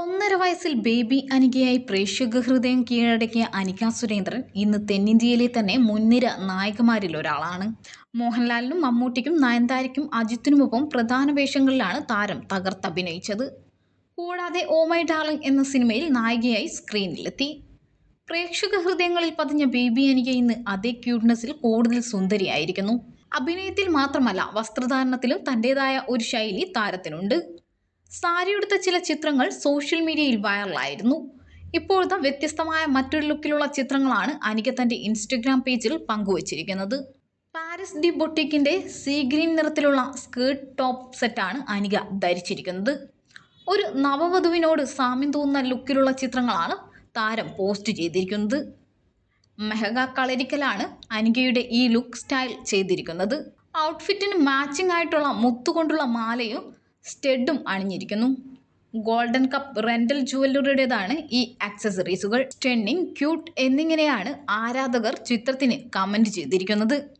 ഒന്നര വയസ്സിൽ ബേബി അനികയായി പ്രേക്ഷക ഹൃദയം കീഴടക്കിയ അനിക സുരേന്ദ്രൻ ഇന്ന് തെന്നിന്ത്യയിലെ തന്നെ മുൻനിര നായകമാരിൽ ഒരാളാണ്. മോഹൻലാലിനും മമ്മൂട്ടിക്കും നയൻതാരയ്ക്കും അജിത്തിനുമൊപ്പം പ്രധാന വേഷങ്ങളിലാണ് താരം തകർത്തഭിനയിച്ചത് കൂടാതെ ഓ മൈ ഡാർലിംഗ് എന്ന സിനിമയിൽ നായികയായി സ്ക്രീനിലെത്തി. പ്രേക്ഷക ഹൃദയങ്ങളിൽ പതിഞ്ഞ ബേബി അനിക ഇന്ന് അതേ ക്യൂട്ട്നെസ്സിൽ കൂടുതൽ സുന്ദരിയായിരിക്കുന്നു. അഭിനയത്തിൽ മാത്രമല്ല വസ്ത്രധാരണത്തിലും തന്റെതായ ഒരു ശൈലി താരത്തിനുണ്ട്. സാരിയുടുത്ത ചില ചിത്രങ്ങൾ സോഷ്യൽ മീഡിയയിൽ വൈറലായിരുന്നു. ഇപ്പോഴത്തെ വ്യത്യസ്തമായ മറ്റൊരു ലുക്കിലുള്ള ചിത്രങ്ങളാണ് അനിക തന്റെ ഇൻസ്റ്റഗ്രാം പേജിൽ പങ്കുവച്ചിരിക്കുന്നത്. പാരിസ് ഡി ബൊട്ടിക്കിന്റെ സീ ഗ്രീൻ നിറത്തിലുള്ള സ്കേർട്ട് ടോപ്പ് സെറ്റാണ് അനിക ധരിച്ചിരിക്കുന്നത്. ഒരു നവവധുവിനോട് സാമ്യം തോന്നുന്ന ലുക്കിലുള്ള ചിത്രങ്ങളാണ് താരം പോസ്റ്റ് ചെയ്തിരിക്കുന്നത്. മെഹഗ കളരിക്കലാണ് അനികയുടെ ഈ ലുക്ക് സ്റ്റൈൽ ചെയ്തിരിക്കുന്നത്. ഔട്ട്ഫിറ്റിന് മാച്ചിങ് ആയിട്ടുള്ള മുത്തുകൊണ്ടുള്ള മാലയും സ്റ്റെഡും അണിഞ്ഞിരിക്കുന്നു. ഗോൾഡൻ കപ്പ് റെന്റൽ ജുവല്ലറിയുടേതാണ് ഈ ആക്സസറീസുകൾ. സ്റ്റെണ്ണിങ് ക്യൂട്ട് എന്നിങ്ങനെയാണ് ആരാധകർ ചിത്രത്തിന് കമന്റ് ചെയ്തിരിക്കുന്നത്.